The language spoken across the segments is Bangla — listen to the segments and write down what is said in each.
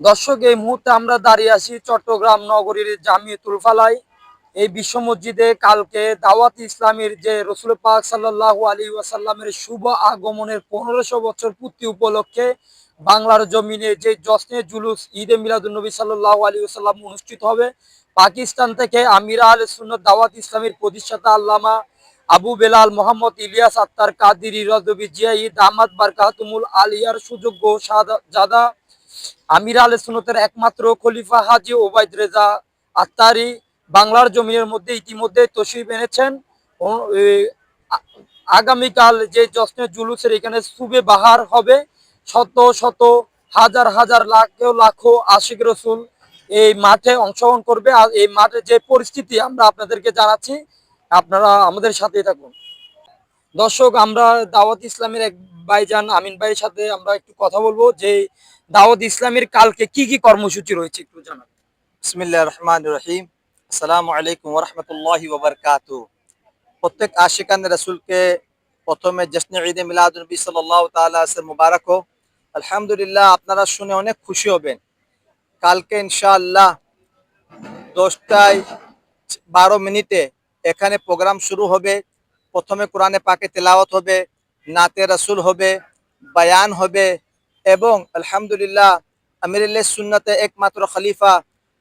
দর্শক, এই মুহূর্তে আমরা দাঁড়িয়ে আছি চট্টগ্রাম নগরীর জামিয়াতুল ফালাই এই বিশ্ব মসজিদে কালকে দাওয়াত ইসলামের যে রসুল পাক সাল্লাহ আলী ওয়াসাল্লামের শুভ আগমনের পনেরোশো বছর পূর্তি উপলক্ষে বাংলার জমিনে যে জশ্নে জুলুস ঈদে মিলাদুলনবী সাল্লাহ আলী ওসাল্লাম অনুষ্ঠিত হবে, পাকিস্তান থেকে আমিরা আল সুন্নত দাওয়াত ইসলামের প্রতিষ্ঠাতা আল্লামা আবু বেলাল মোহাম্মদ ইলিয়াস আত্মার কাদির রদবি জিয়াই দামাত বারকাতুমুল আলিয়ার সুযোগ্য জাদা আমির আল সুনতের একমাত্র খলিফা হাজি ওবায়দ রেজা আত্মারি বাংলার জমিনের মধ্যে ইতিমধ্যে তশরিফ এনেছেন। আগামীকাল যে জশ্নে জুলুসের এখানে সুবে বাহার হবে, শত শত হাজার হাজার লাখো লাখো আশিক রসুল এই মাঠে অংশগ্রহণ করবে। আর এই মাঠে যে পরিস্থিতি আমরা আপনাদেরকে জানাচ্ছি, আপনারা আমাদের সাথে থাকুন। দর্শক, আমরা দাওয়াত ইসলামের এক ভাইজান আমিন ভাইয়ের সাথে আমরা একটু কথা বলব যে দাওয়াত ইসলামের কালকে কি কি কর্মসূচি রয়েছে একটু জানাবেন বিসমিল্লাহ রহমান রহিম। আসসালামু আলাইকুম ওরহমতুল্লাহি ওবরকাত প্রত্যেক আশিকান রসুলকে প্রথমে জশ্নে ঈদে মিলাদুলনবী সাল্লাহ মুবারক আলহামদুলিল্লাহ, আপনারা শুনে অনেক খুশি হবেন। কালকে ইনশাআল্লাহ দশটায় বারো মিনিটে এখানে প্রোগ্রাম শুরু হবে। প্রথমে কোরআনে পাকে তেলাওয়াত হবে, নাতে রসুল হবে, বায়ান হবে এবং আলহামদুলিল্লাহ আমিরুল্লাহ সুন্নতে একমাত্র খলিফা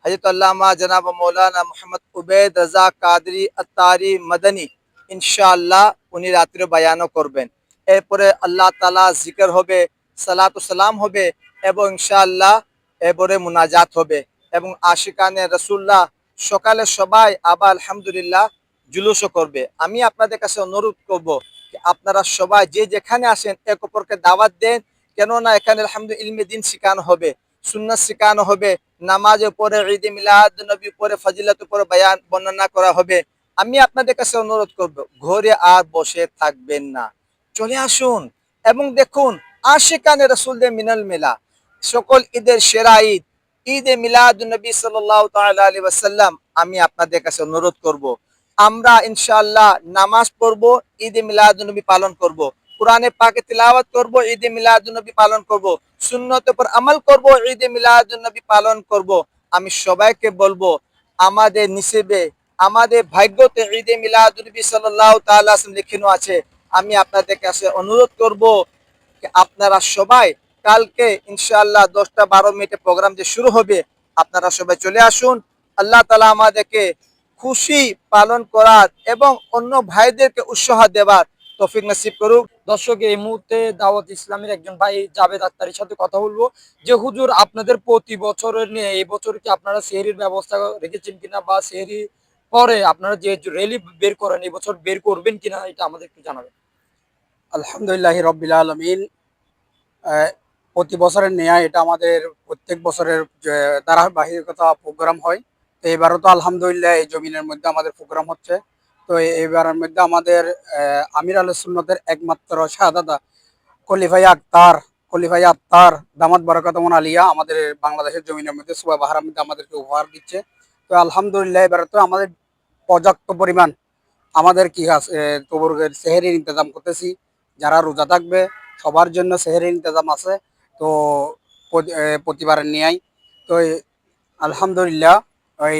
হজরত আল্লামা জনাব মৌলানা মোহাম্মদ উবেদ রাজা কাদরি আত্তারি মাদানী। ইনশাআল্লাহ উনি রাত্রে বায়ানও করবেন। এরপরে আল্লাহ তালা জিকর হবে, সালাত সালাম হবে এবং ইনশাআল্লাহ এরপরে মুনাজাত হবে। এবং আশিকানে রসুল্লাহ সকালে সবাই আবার আলহামদুলিল্লাহ জুলুসও করবে। আমি আপনাদের কাছে অনুরোধ করব, আপনারা সবাই যে যেখানে আসেন এক অপরকে দাওয়াত দেন কেননা এখানে আলহামদুলিল্লাহ ইলমে দিন শিখানো হবে, সুন্নাত শিখানো হবে, নামাজের পরে ঈদে মিলাদ নবী পরে ফজিলত পরে বয়ান বর্ণনা করা হবে। আমি আপনাদের কাছে অনুরোধ করব, ঘরে আর বসে থাকবেন না। চলে আসুন এবং দেখুন আশিকানে রসুলদের মিনাল মেলা। সকল ঈদের সেরা ঈদ, ঈদে মিলাদ নবী সাল্লাহ আলী ওয়াসাল্লাম, আমি আপনাদের কাছে অনুরোধ করব। আমরা ইনশাআল্লাহ নামাজ পড়ব, ঈদে মিলাদ নবী পালন করব। কোরআনে পাকে তিলাওয়াত করব, ঈদে মিলাদ নবী পালন করব, সুন্নতের উপর আমল করব, ঈদে মিলাদ নবী পালন করব। আমি সবাইকে বলব, আমাদের নিসেবে, আমাদের ভাগ্যতে ঈদে মিলাদ নবী সাল্লাল্লাহু তাআলা লিখানো আছে। আমি আপনাদের কাছে অনুরোধ করব যে আপনারা সবাই কালকে ইনশাআল্লাহ দশটা বারো মিনিটে প্রোগ্রাম যে শুরু হবে, আপনারা সবাই চলে আসুন। আল্লাহ তালা আমাদেরকে খুশি পালন করার এবং অন্য ভাইদেরকে উৎসাহ দেবার তৌফিক নসিব করুক। দর্শক, এই মুহূর্তে দাওয়াত ইসলামের একজন ভাই জাভেদ আক্তারের সাথে কথা বলব। যে হুজুর আপনাদের প্রতি বছরের নিয়ে এই বছর কি আপনারা সেহরির ব্যবস্থা রেখেছেন কিনা বা সেহরি পরে আপনারা যে রেলি বের করেন, এই বছর বের করবেন কিনা এটা আমাদের একটু জানাবেন। আলহামদুলিল্লাহ রবিল আলমিন। প্রতি বছরের নেয়া এটা আমাদের প্রত্যেক বছরের ধারাবাহিকতা প্রোগ্রাম হয়। তো এবারও তো আলহামদুলিল্লাহ এই জমিনের মধ্যে আমাদের প্রোগ্রাম হচ্ছে। তো এবারের মধ্যে আমাদের আমির আল সুন্নতের একমাত্র শাহাদাদা কলিফাই আক্তার কলিফাই আক্তার দামাত বরকাতমন আলিয়া আমাদের বাংলাদেশের জমিনের মধ্যে সুবা বাহার মধ্যে আমাদেরকে উপহার দিচ্ছে। তো আলহামদুলিল্লাহ এবারে তো আমাদের পর্যাপ্ত পরিমাণ আমাদের কি আছে তবুর্গের সেহেরির ইন্তজাম করতেছি। যারা রোজা থাকবে, সবার জন্য সেহেরির ইন্তজাম আছে। তো প্রতিবারের নিয়াই তো আলহামদুলিল্লাহ, ওই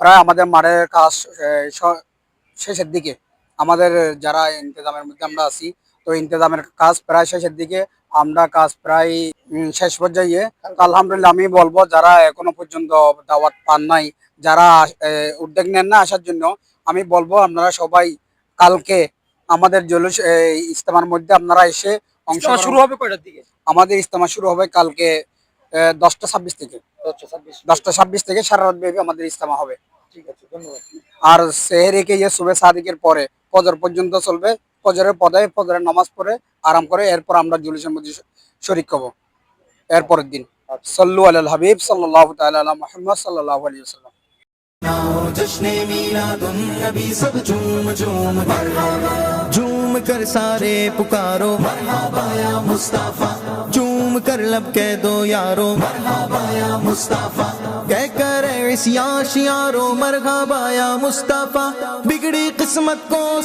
প্রায় আমাদের মারের কাজ শেষের দিকে। আমাদের যারা ইন্তজামের মধ্যে আমরা আছি তো ইন্তজামের কাজ প্রায় শেষের দিকে। আমরা কাজ প্রায় শেষ পর্যায়ে। আলহামদুলিল্লাহ আমি বলব যারা এখনও পর্যন্ত দাওয়াত পান নাই যারা উদ্যোগ নেন না আসার জন্য আমি বলব আপনারা সবাই কালকে আমাদের জলুস এ, ইজতেমার মধ্যে আপনারা এসে অংশ শুরু হবে কয়টার দিকে? আমাদের ইজতেমা শুরু হবে কালকে দশটা ছাব্বিশ থেকে। ছাব্বিশ। দশটা ছাব্বিশ থেকে সারা রাত ব্যাপী আমাদের ইজতেমা হবে। ঠিক আছে, ধন্যবাদ। আর সেহেরিকে ইয়ে শুভে সাদিকের পরে ফজর পর্যন্ত চলবে। ফজরের পদে ফজরের নামাজ পড়ে, আরাম করে এরপর আমরা জুলিসের মধ্যে শরিক হব। এরপরের দিন। সল্লু আল হাবিব সাল্লাহ তালা মোহাম্মদ সাল্লাহ আলী সাল্লাম جشن میلاد النبی سب جھوم جھوم جھوم کر سارے پکارو۔ مرحبا یا مصطفیٰ۔ چوم کر لب کہہ دو یارو۔ مرحبا یا مصطفیٰ۔ کہہ کر اس یا شیارو مرحبا یا مصطفیٰ۔ بگڑی قسمت کو